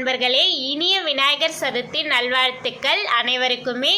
நண்பர்களே இனிய விநாயகர் சதுர்த்தி நல்வாழ்த்துக்கள் அனைவருக்குமே.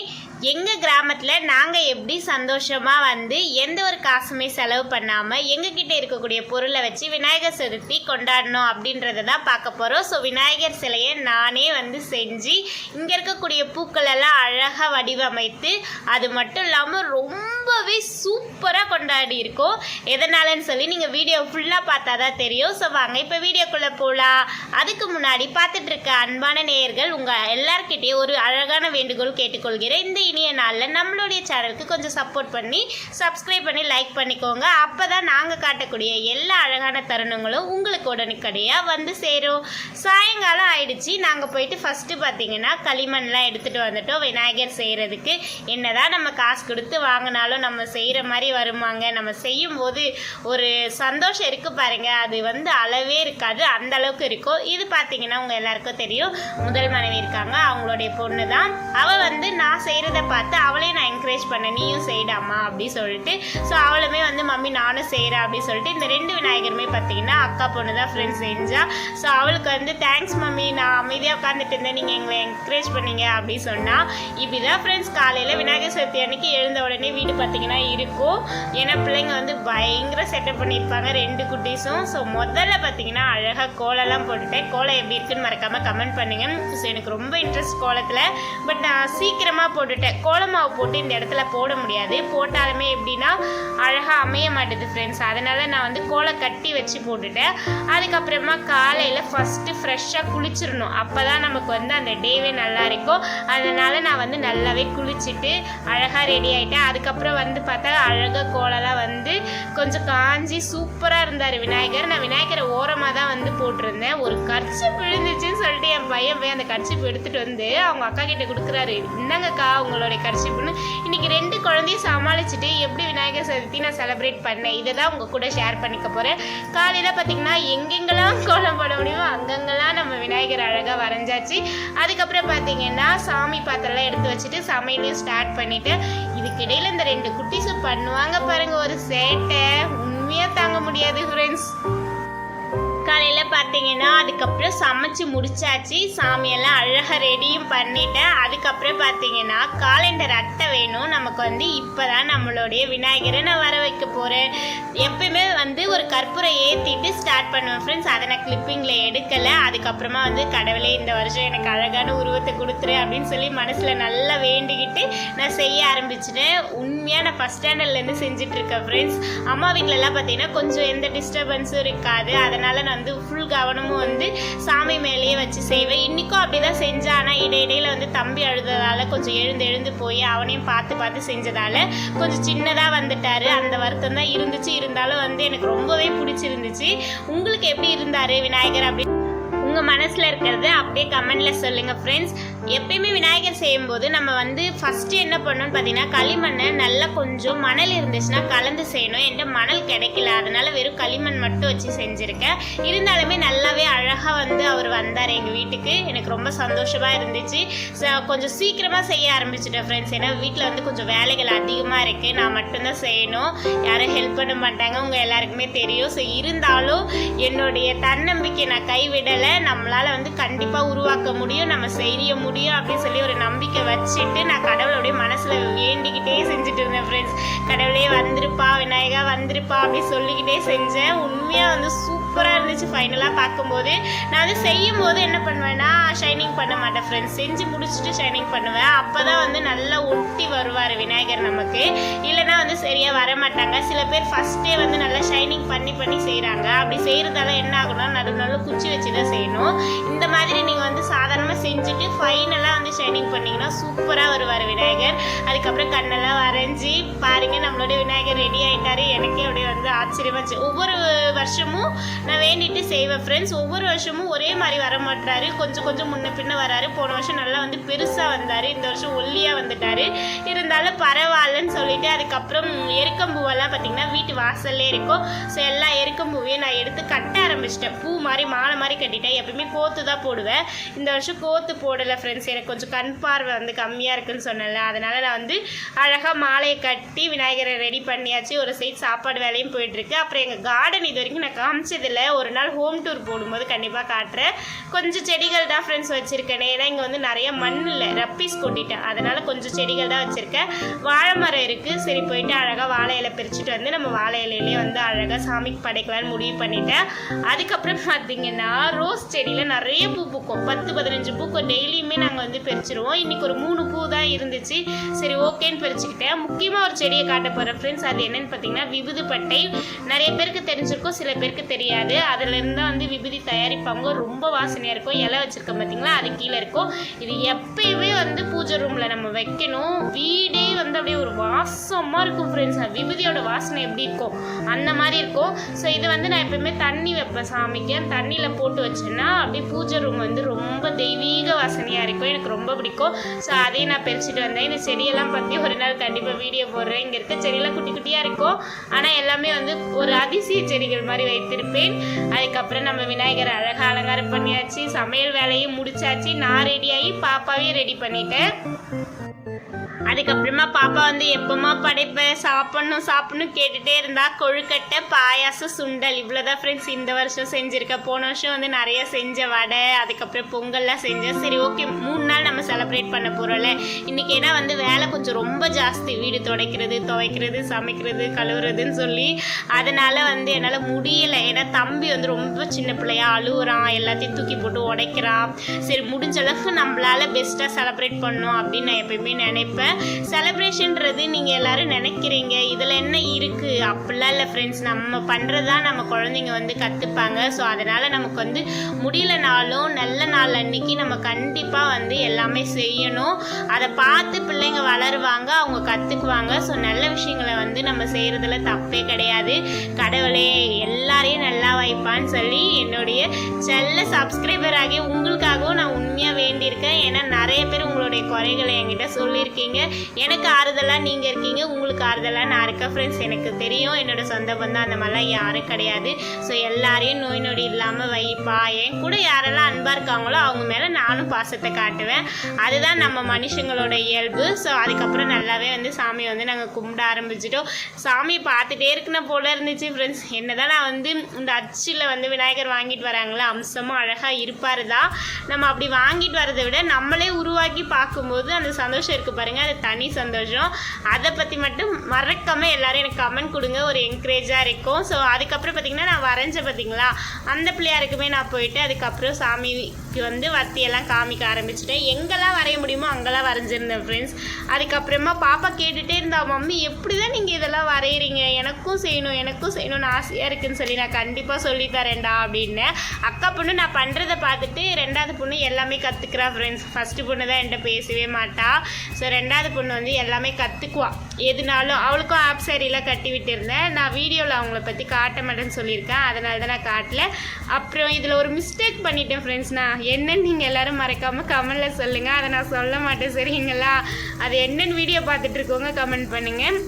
எங்கள் கிராமத்தில் நாங்கள் எப்படி சந்தோஷமாக வந்து எந்த ஒரு காசுமே செலவு பண்ணாமல் எங்ககிட்ட இருக்கக்கூடிய பொருளை வச்சு விநாயகர் சதுர்த்தி கொண்டாடணும் அப்படின்றத தான் பார்க்க போகிறோம் ஸோ விநாயகர் சிலையை நானே வந்து செஞ்சு இங்கே இருக்கக்கூடிய பூக்களெல்லாம் அழகாக வடிவமைத்து அது மட்டும் இல்லாமல் ரொம்பவே சூப்பராக கொண்டாடி இருக்கோம். எதனாலன்னு சொல்லி நீங்கள் வீடியோ ஃபுல்லாக பார்த்தா தான் தெரியும். ஸோ வாங்க இப்போ வீடியோக்குள்ளே போகலாம் அதுக்கு முன்னாடி பார்த்துட்ருக்க அன்பான நேயர்கள் உங்கள் எல்லார்கிட்டேயும் ஒரு அழகான வேண்டுகோள் கேட்டுக்கொள்கிறேன். இந்த இனிய நாளில் நம்மளுடைய சேனலுக்கு கொஞ்சம் சப்போர்ட் பண்ணி சப்ஸ்கிரைப் பண்ணி லைக் பண்ணிக்கோங்க. அப்போ தான் நாங்கள் காட்டக்கூடிய எல்லா அழகான தருணங்களும் உங்களுக்கு உடனுக்கடியாக வந்து சேரும். சாயங்காலம் ஆயிடுச்சு. நாங்கள் போயிட்டு ஃபஸ்ட்டு பார்த்தீங்கன்னா களிமண்லாம் எடுத்துகிட்டு வந்துட்டோம். விநாயகர் செய்கிறதுக்கு என்ன தான் நம்ம காசு கொடுத்து வாங்கினாலும் நம்ம செய்கிற மாதிரி வருமாங்க. நம்ம செய்யும்போது ஒரு சந்தோஷம் இருக்குது பாருங்கள் அது வந்து அளவே இருக்காது. அந்த அளவுக்கு இருக்கும். இது பார்த்தீங்கன்னா உங்கள் எல்லாருக்கும் தெரியும். முதல் மனைவி இருக்காங்க. அவங்களுடைய பொண்ணு தான் அவள் வந்து நான் செய்கிறத பார்த்து அவளையும் நான் என்கரேஜ் பண்ணேன். நீயும் செய்டாமா அப்படி சொல்லிட்டு. ஸோ அவளுமே வந்து மம்மி நானும் செய்கிறேன் அப்படின்னு சொல்லிட்டு இந்த ரெண்டு விநாயகருமே பார்த்தீங்கன்னா அக்கா பொண்ணு தான் ஃப்ரெண்ட்ஸ் செஞ்சா. ஸோ அவளுக்கு வந்து தேங்க்ஸ் மம்மி. நான் அமைதியாக உட்காந்துட்டு இருந்தேன். நீங்கள் எங்களை என்கரேஜ் பண்ணீங்க அப்படி சொன்னால் இப்படி தான் ஃப்ரெண்ட்ஸ் காலையில் விநாயகர் சதுர்த்தி அன்னைக்கு எழுந்த உடனே வீடு பார்த்தீங்கன்னா இருக்கும். ஏன்னா பிள்ளைங்க வந்து பயங்கர செட்டப் பண்ணியிருப்பாங்க ரெண்டு குட்டீஸும். ஸோ முதல்ல பார்த்தீங்கன்னா அழகாக கோலம்லாம் போட்டுட்டேன். கோலம் எப்படி இருக்குன்னு மறக்காமல் கமெண்ட் பண்ணுங்க. ஸோ எனக்கு ரொம்ப இன்ட்ரெஸ்ட் கோலத்தில். பட் நான் சீக்கிரமாக போட்டுட்டேன். கோலமாவு போட்டு இந்த இடத்துல போட முடியாது. போட்டாலுமே எப்படின்னா அழகாக அமைய மாட்டேது ஃப்ரெண்ட்ஸ் அதனால் நான் வந்து கோலம் கட்டி வச்சு போட்டுட்டேன். அதுக்கப்புறமா காலையில் ஃபஸ்ட்டு ஃப்ரெஷ்ஷாக குளிச்சிடணும். அப்போ தான் நமக்கு வந்து அந்த டேவே நல்லா இருக்கும். அதனால் நான் வந்து நல்லாவே குளிச்சுட்டு அழகாக ரெடி ஆகிட்டேன் அதுக்கப்புறம் வந்து பார்த்தா அழகாக கோலம்லாம் வந்து கொஞ்சம் காஞ்சி சூப்பராக இருந்தார் விநாயகர். நான் விநாயகரை ஓரமாக தான் வந்து போட்டிருந்தேன். ஒரு கர்ச்சி விழுந்துச்சுன்னு சொல்லிட்டு என் பையன் போய் அந்த கர்ச்சிப்பு எடுத்துகிட்டு வந்து அவங்க அக்கா கிட்டே கொடுக்குறாரு. என்னங்கக்கா உங்களுடைய கர்ச்சிப்புன்னு இன்னைக்கு ரெண்டு குழந்தையும் சமாளிச்சுட்டு எப்படி விநாயகர் சதுர்த்தி நான் செலிப்ரேட் பண்ணேன் இதை தான் உங்கள் கூட ஷேர் பண்ணிக்க போகிறேன் காலையில் பார்த்தீங்கன்னா எங்கெங்கெல்லாம் கோலம் போட முடியுமோ அங்கங்கெல்லாம் நம்ம விநாயகர் அழகாக வரைஞ்சாச்சு. அதுக்கப்புறம் பார்த்திங்கன்னா சாமி பாத்திரம்லாம் எடுத்து வச்சுட்டு சமையலையும் ஸ்டார்ட் பண்ணிவிட்டு இதுக்கிடையில் இந்த ரெண்டு குட்டிஸும் பண்ணுவாங்க பாருங்க ஒரு சேட்டை. உண்மையாக தாங்க முடியாது ஃப்ரெண்ட்ஸ் காலையில் பார்த்தீங்கன்னா அதுக்கப்புறம் சமைச்சு முடிச்சாச்சு. சாமியெல்லாம் அழகாக ரெடியும் பண்ணிட்டேன். அதுக்கப்புறம் பார்த்தீங்கன்னா காலண்டர் அட்டை வேணும். நமக்கு வந்து இப்போ தான் நம்மளுடைய விநாயகரை நான் வர வைக்க போகிறேன் எப்பயுமே வந்து ஒரு கற்பூரை ஏற்றிட்டு ஸ்டார்ட் பண்ணுவேன் ஃப்ரெண்ட்ஸ் அதை நான் கிளிப்பிங்கில் எடுக்கலை. அதுக்கப்புறமா வந்து கடவுளே இந்த வருஷம் எனக்கு அழகான உருவத்தை கொடுத்துரு அப்படின்னு சொல்லி மனசில் நல்லா வேண்டிக்கிட்டு நான் செய்ய ஆரம்பிச்சிட்டேன். உண்மையாக நான் ஃபஸ்ட் ஸ்டாண்டர்ட்லேருந்து செஞ்சிட்ருக்கேன் ஃப்ரெண்ட்ஸ் அம்மா வீட்டிலலாம் பார்த்தீங்கன்னா கொஞ்சம் எந்த டிஸ்டர்பன்ஸும் இருக்காது. அதனால் நான் வந்து ஃபுல் கவனமும் வந்து சாமி மேலேயே வச்சு செய்வேன். இன்றைக்கும் அப்படி தான் செஞ்சேன். ஆனால் இடையிடையில் வந்து தம்பி அழுததால் கொஞ்சம் எழுந்து எழுந்து போய் அவனையும் பார்த்து பார்த்து செஞ்சதால் கொஞ்சம் சின்னதாக வந்துட்டார். அந்த வருத்தம் தான் இருந்துச்சு. இருந்தாலும் வந்து எனக்கு ரொம்பவே பிடிச்சிருந்துச்சு. உங்களுக்கு எப்படி இருந்தார் விநாயகர் அப்படி உங்கள் மனசில் இருக்கிறது அப்படியே கமெண்டில் சொல்லுங்கள் ஃப்ரெண்ட்ஸ் எப்பயுமே விநாயகர் செய்யும்போது நம்ம வந்து ஃபஸ்ட்டு என்ன பண்ணணும்னு பார்த்தீங்கன்னா களிமண்ணை நல்லா கொஞ்சம் மணல் இருந்துச்சுன்னா கலந்து செய்யணும். என்கிட்ட மணல் கிடைக்கல. அதனால் வெறும் களிமண் மட்டும் வச்சு செஞ்சுருக்கேன். இருந்தாலுமே நல்லாவே அழகாக வந்து அவர் வந்தார் எங்கள் வீட்டுக்கு. எனக்கு ரொம்ப சந்தோஷமாக இருந்துச்சு. கொஞ்சம் சீக்கிரமாக செய்ய ஆரம்பிச்சிட்டேன் ஃப்ரெண்ட்ஸ் ஏன்னா வீட்டில் வந்து கொஞ்சம் வேலைகள் அதிகமாக இருக்குது நான் மட்டும்தான் செய்யணும். யாரும் ஹெல்ப் பண்ண மாட்டாங்க. உங்கள் எல்லாருக்குமே தெரியும். ஸோ இருந்தாலும் என்னுடைய தன்னம்பிக்கை நான் கைவிடலை. நம்மளால் வந்து கண்டிப்பாக உருவாக்க முடியும். நம்ம செய்ய முடியும் அப்படின்னு சொல்லி ஒரு நம்பிக்கை வச்சுட்டு நான் கடவுளுடைய மனசில் வேண்டிக்கிட்டே செஞ்சுட்டு இருந்தேன் ஃப்ரெண்ட்ஸ் கடவுளே வந்திருப்பா விநாயகா வந்திருப்பா அப்படி சொல்லிக்கிட்டே செஞ்சேன் உண்மையாக வந்து சூப்பராக இருந்துச்சு ஃபைனலாக பார்க்கும்போது நான் வந்து செய்யும் போது என்ன பண்ணுவேன்னா ஷைனிங் பண்ண மாட்டேன் ஃப்ரெண்ட்ஸ் செஞ்சு முடிச்சுட்டு ஷைனிங் பண்ணுவேன் அப்போ தான் வந்து நல்லா ஒட்டி வருவார் விநாயகர் நமக்கு. இல்லைன்னா வந்து சரியாக வர மாட்டாங்க சில பேர் ஃபஸ்ட்டே வந்து நல்லா ஷைனிங் பண்ணி பண்ணி செய்கிறாங்க அப்படி செய்கிறதால என்ன ஆகும்னா நடு நடு குச்சி வச்சு தான் செய்யணும். இந்த மாதிரி செஞ்சுட்டு ஃபைனலாக வந்து ஷைனிங் பண்ணிங்கன்னா சூப்பராக வருவார் விநாயகர். அதுக்கப்புறம் கண்ணெல்லாம் வரைஞ்சி பாருங்க நம்மளுடைய விநாயகர் ரெடி ஆகிட்டாரு எனக்கே அப்படியே வந்து ஆச்சரியமாச்சு ஒவ்வொரு வருஷமும் நான் வேண்டிட்டு செய்வேன் ஃப்ரெண்ட்ஸ் ஒவ்வொரு வருஷமும் ஒரே மாதிரி வர மாட்டாரு கொஞ்சம் கொஞ்சம் முன்ன பின்ன வராரு. போன வருஷம் நல்லா வந்து பெருசாக வந்தார். இந்த வருஷம் ஒல்லியாக வந்துட்டார். இருந்தாலும் பரவாயில்லன்னு சொல்லிட்டு அதுக்கப்புறம் எருக்கம்பூவெல்லாம் பார்த்தீங்கன்னா வீட்டு வாசல்லே இருக்கும். ஸோ எல்லா எருக்கம்பூவையும் நான் எடுத்து கட்ட ஆரம்பிச்சிட்டேன். பூ மாதிரி மாலை மாதிரி கட்டிட்டேன். எப்பயுமே கோத்து தான் போடுவேன். இந்த வருஷம் கோத்து போடலை ஃப்ரெண்ட்ஸ் எனக்கு கொஞ்சம் கண் பார்வை வந்து கம்மியாக இருக்குன்னு சொன்னேன்ல. அதனால் நான் வந்து அழகாக மாலையை கட்டி விநாயகரை ரெடி பண்ணியாச்சு. ஒரு சைடு சாப்பாடு வேலையும் போயிட்டுருக்கு. அப்புறம் எங்கள் கார்டன் இது வரைக்கும் நான் காமிச்சதில்லை. ஒரு நாள் ஹோம் டூர் போடும்போது கண்டிப்பாக காட்டுறேன். கொஞ்சம் செடிகள் தான் ஃப்ரெண்ட்ஸ் வச்சுருக்கேன். ஏன்னா இங்கே வந்து நிறைய மண் இல்லை ரப்பீஸ் கொட்டிட்டேன். அதனால் கொஞ்சம் செடிகள் தான் வச்சுருக்கேன். வாழை மரம் இருக்குது சரி போயிட்டு அழகாக வாழை இலை பிரிச்சுட்டு வந்து நம்ம வாழை இலையிலே வந்து அழகாக சாமிக்கு படைக்கலாம்னு முடிவு பண்ணிட்டேன். அதுக்கப்புறம் பார்த்தீங்கன்னா ரோஸ் செடியில் நிறைய பூ பூக்கும். பத்து பதினஞ்சு பூக்கும். டெய்லி டெய்லியுமே நாங்கள் வந்து பறிச்சிருவோம் இன்றைக்கி ஒரு மூணு பூ தான் இருந்துச்சு. சரி ஓகேன்னு பறிச்சுக்கிட்டேன் முக்கியமாக ஒரு செடியை காட்ட போகிறேன் ஃப்ரெண்ட்ஸ் அது என்னன்னு பார்த்தீங்கன்னா விபூதி பட்டை நிறைய பேருக்கு தெரிஞ்சிருக்கும் சில பேருக்கு தெரியாது. அதுலேருந்து தான் வந்து விபூதி தயாரிப்பாங்க. ரொம்ப வாசனையாக இருக்கும். இலை வச்சுருக்கோம் பார்த்தீங்களா அது கீழே இருக்கும். இது எப்பயுமே வந்து பூஜை ரூமில் நம்ம வைக்கணும். வீடே வந்து அப்படியே ஒரு வாசமாக இருக்கும் ஃப்ரெண்ட்ஸ் விபூதியோட வாசனை எப்படி இருக்கும் அந்த மாதிரி இருக்கும். ஸோ இது வந்து நான் எப்பயுமே தண்ணி வைப்பேன் சாமிக்கு. தண்ணியில் போட்டு வச்சேன்னா அப்படியே பூஜை ரூம் வந்து ரொம்ப தெய்வீக வாசனையாக இருக்கும் எனக்கு ரொம்ப பிடிக்கும். ஸோ அதையும் நான் பறிச்சுட்டு வந்தேன். இந்த செடியெல்லாம் பற்றி ஒரு நாள் கண்டிப்பாக வீடியோ போடுறேன். இங்கே இருக்க செடியெல்லாம் குட்டி குட்டியாக இருக்கும். ஆனால் எல்லாமே வந்து ஒரு அதிசய செடிகள் மாதிரி வைத்திருப்பேன். அதுக்கப்புறம் நம்ம விநாயகர் அழகாக அலங்காரம் பண்ணியாச்சு. சமையல் வேலையும் முடிச்சாச்சு. நான் ரெடியாகி பாப்பாவையும் ரெடி பண்ணிட்டேன். அதுக்கப்புறமா பாப்பா வந்து எப்பமா படைப்பேன் சாப்பிடணும் சாப்பிடணும் கேட்டுகிட்டே இருந்தா கொழுக்கட்டை பாயாசம் சுண்டல் இவ்வளோதான் ஃப்ரெண்ட்ஸ் இந்த வருஷம் செஞ்சுருக்கேன் போன வருஷம் வந்து நிறைய செஞ்ச வடை அதுக்கப்புறம் பொங்கல்லாம் செஞ்சேன் சரி ஓகே மூணு நாள் நம்ம செலிப்ரேட் பண்ண போகிறோம்ல இன்றைக்கி ஏன்னா வந்து வேலை கொஞ்சம் ரொம்ப ஜாஸ்தி. வீடு துடைக்கிறது துவைக்கிறது சமைக்கிறது கழுவுறதுன்னு சொல்லி அதனால் வந்து என்னால் முடியலை. ஏன்னா தம்பி வந்து ரொம்ப சின்ன பிள்ளையா அழுகுறான் எல்லாத்தையும் தூக்கி போட்டு உடைக்கிறான். சரி முடிஞ்ச அளவுக்கு நம்மளால பெஸ்ட்டாக செலிப்ரேட் பண்ணோம் அப்படின்னு நான் எப்பயுமே நினைப்பேன். செலப்ரேஷன்றது நீங்கள் எல்லாரும் நினைக்கிறீங்க. இதில் என்ன இருக்குது அப்படிலாம் இல்லை ஃப்ரெண்ட்ஸ் நம்ம பண்ணுறது தான் நம்ம குழந்தைங்க வந்து கற்றுப்பாங்க ஸோ அதனால் நமக்கு வந்து முடியலனாலும் நல்ல நாள் அன்னைக்கு நம்ம கண்டிப்பாக வந்து எல்லாமே செய்யணும். அதை பார்த்து பிள்ளைங்க வளருவாங்க அவங்க கற்றுக்குவாங்க ஸோ நல்ல விஷயங்களை வந்து நம்ம செய்கிறதுல தப்பே கிடையாது. கடவுளே எல்லாரையும் நல்லா வைப்பான்னு சொல்லி என்னுடைய செல்ல சப்ஸ்கிரைபர் ஆகி உங்களுக்காகவும் நான் உண்மையாக வேண்டியிருக்கேன் ஏன்னா நிறைய பேர் உங்களுடைய குறைகளை என்கிட்ட சொல்லியிருக்கீங்க. எனக்கு ஆறுதலாக நீங்கள் இருக்கீங்க. உங்களுக்கு ஆறுதலாக நான் இருக்கேன் ஃப்ரெண்ட்ஸ் எனக்கு தெரியும். என்னோட சொந்த பந்தம் அந்த மாதிரிலாம் யாரும் கிடையாது. ஸோ எல்லாரையும் நோய் நொடி இல்லாமல் வைப்பா. என் கூட யாரெல்லாம் அன்பாக இருக்காங்களோ அவங்க மேலே நானும் பாசத்தை காட்டுவேன். அதுதான் நம்ம மனுஷங்களோட இயல்பு. ஸோ அதுக்கப்புறம் நல்லாவே வந்து சாமியை வந்து நாங்கள் கும்பிட ஆரம்பிச்சிட்டோம். சாமியை பார்த்துட்டே இருக்கணும் போல இருந்துச்சு ஃப்ரெண்ட்ஸ் என்னதான் நான் வந்து இந்த அச்சில் வந்து விநாயகர் வாங்கிட்டு வராங்களே அம்சமும் அழகாக இருப்பார் தான் நம்ம அப்படி வாங்கிட்டு வரதை விட நம்மளே உருவாக்கி பார்க்கும்போது அந்த சந்தோஷம் இருக்குது பாருங்கள் அது தனி சந்தோஷம். அதை பற்றி மட்டும் மறக்காமல் எல்லோரும் எனக்கு கமெண்ட் கொடுங்க. ஒரு என்கரேஜாக இருக்கும். ஸோ அதுக்கப்புறம் பார்த்திங்கன்னா நான் வரைஞ்ச பார்த்தீங்களா அந்த பிள்ளையாருக்குமே நான் போயிட்டு அதுக்கப்புறம் சாமிக்கு வந்து வத்தியெல்லாம் காமிக்க ஆரம்பிச்சிட்டேன். எங்கெல்லாம் வரைய முடியுமோ அங்கெல்லாம் வரைஞ்சிருந்தேன் ஃப்ரெண்ட்ஸ் அதுக்கப்புறமா பாப்பா கேட்டுகிட்டே இருந்தா மம்மி எப்படி தான் நீங்கள் இதெல்லாம் வரைகிறீங்க எனக்கும் செய்யணும் எனக்கும் செய்யணும்னு ஆசையாக இருக்குன்னு சொல்லி நான் கண்டிப்பாக சொல்லித்தரேன்டா அப்படின்னு. அக்கா பொண்ணு நான் பண்ணுறதை பார்த்துட்டு ரெண்டாவது பொண்ணு எல்லாமே கற்றுக்குறா ஃப்ரெண்ட்ஸ் ஃபஸ்ட்டு பொண்ணு தான் என்கிட்ட பேசவே மாட்டா. ஸோ ரெண்டாவது பொண்ணு வந்து எல்லாமே கற்றுக்குவாள் எதுனாலும் அவளுக்கும் ஆப் சாரிலாம் கட்டி விட்டுருந்தேன். நான் வீடியோவில் அவங்கள பற்றி காட்ட மாட்டேன்னு சொல்லியிருக்கேன். அதனால தான் நான் காட்டல. அப்புறம் இதில் ஒரு மிஸ்டேக் பண்ணிட்டேன் ஃப்ரெண்ட்ஸ் நான் என்னன்னு நீங்கள் எல்லாரும் மறக்காமல் கமெண்டில் சொல்லுங்கள் அதை நான் சொல்ல மாட்டேன் சரிங்களா? அது என்னன்னு வீடியோ பார்த்துட்ருக்கோங்க கமெண்ட் பண்ணுங்கள்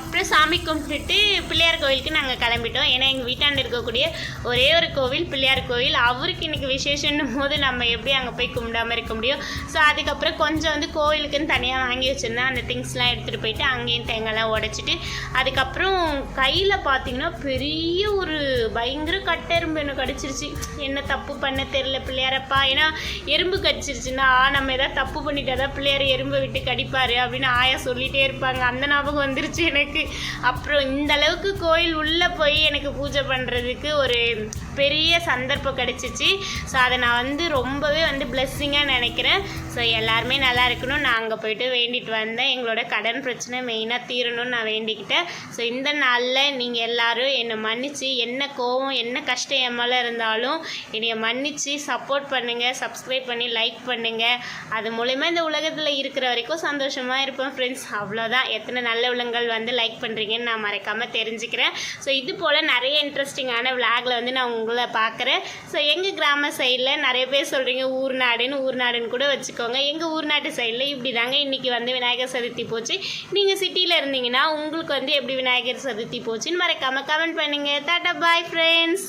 அப்புறம் சாமி கும்பிட்டுட்டு பிள்ளையார் கோவிலுக்கு நாங்கள் கிளம்பிட்டோம். ஏன்னா எங்கள் வீட்டாண்டு இருக்கக்கூடிய ஒரே ஒரு கோவில் பிள்ளையார் கோவில். அவருக்கு இன்றைக்கி விசேஷன்னும் போது நம்ம எப்படி அங்கே போய் கும்பிடாமல் இருக்க முடியும்? ஸோ அதுக்கப்புறம் கொஞ்சம் வந்து கோவிலுக்குன்னு தனியாக வாங்கி வச்சுருந்தேன் அந்த திங்ஸ்லாம் எடுத்துகிட்டு போயிட்டு அங்கேயும் தேங்காய்லாம் உடச்சிட்டு அதுக்கப்புறம் கையில் பார்த்தீங்கன்னா பெரிய ஒரு பயங்கர கட்டெரும்பு எனக்கு கடிச்சிருச்சு என்ன தப்பு பண்ண தெரில பிள்ளையாரப்பா. ஏன்னா எறும்பு கடிச்சிருச்சுன்னா நம்ம ஏதாவது தப்பு பண்ணிட்டா தான் பிள்ளையார் எறும்பை விட்டு கடிப்பார் அப்படின்னு ஆயா சொல்லிகிட்டே இருப்பாங்க. அந்த ஞாபகம் வந்துருச்சு எனக்கு. அப்புறம் இந்த அளவுக்கு கோயில் உள்ளே போய் எனக்கு பூஜை பண்ணுறதுக்கு ஒரு பெரிய சந்தர்ப்பம் கிடச்சிச்சு. ஸோ அதை நான் வந்து ரொம்பவே வந்து பிளெஸ்ஸிங்காக நினைக்கிறேன். ஸோ எல்லாருமே நல்லா இருக்கணும். நான் அங்கே போயிட்டு வேண்டிட்டு வந்தேன். எங்களோட கடன் பிரச்சனை மெயினாக தீரணும்னு நான் வேண்டிக்கிட்டேன். ஸோ இந்த நாளில் நீங்கள் எல்லாரும் என்னை மன்னிச்சு என்ன கோவம் என்ன கஷ்டம் என் மேலே இருந்தாலும் என்னை மன்னிச்சு சப்போர்ட் பண்ணுங்கள் சப்ஸ்கிரைப் பண்ணி லைக் பண்ணுங்கள் அது மூலயமா இந்த உலகத்தில் இருக்கிற வரைக்கும் சந்தோஷமாக இருப்பேன் ஃப்ரெண்ட்ஸ் அவ்வளோதான் எத்தனை நல்ல உள்ளங்கள் வந்து லைக் பண்ணுறீங்கன்னு நான் மறக்காமல் தெரிஞ்சுக்கிறேன். ஸோ இது போல் நிறைய இன்ட்ரெஸ்டிங்கான விளாகில் வந்து நான் உங்களை பார்க்குறேன். ஸோ எங்கள் கிராம சைடில் நிறைய பேர் சொல்கிறீங்க ஊர் நாடுன்னு ஊர் நாடுன்னு கூட வச்சுக்கோங்க. எங்கள் ஊர் நாட்டு சைடில் இப்படி தாங்க இன்றைக்கி வந்து விநாயகர் சதுர்த்தி போச்சு. நீங்கள் சிட்டியில் இருந்தீங்கன்னா உங்களுக்கு வந்து எப்படி விநாயகர் சதுர்த்தி போச்சுன்னு மறக்காமல் கமெண்ட் பண்ணுங்கள் டாட்டா பாய் ஃப்ரெண்ட்ஸ்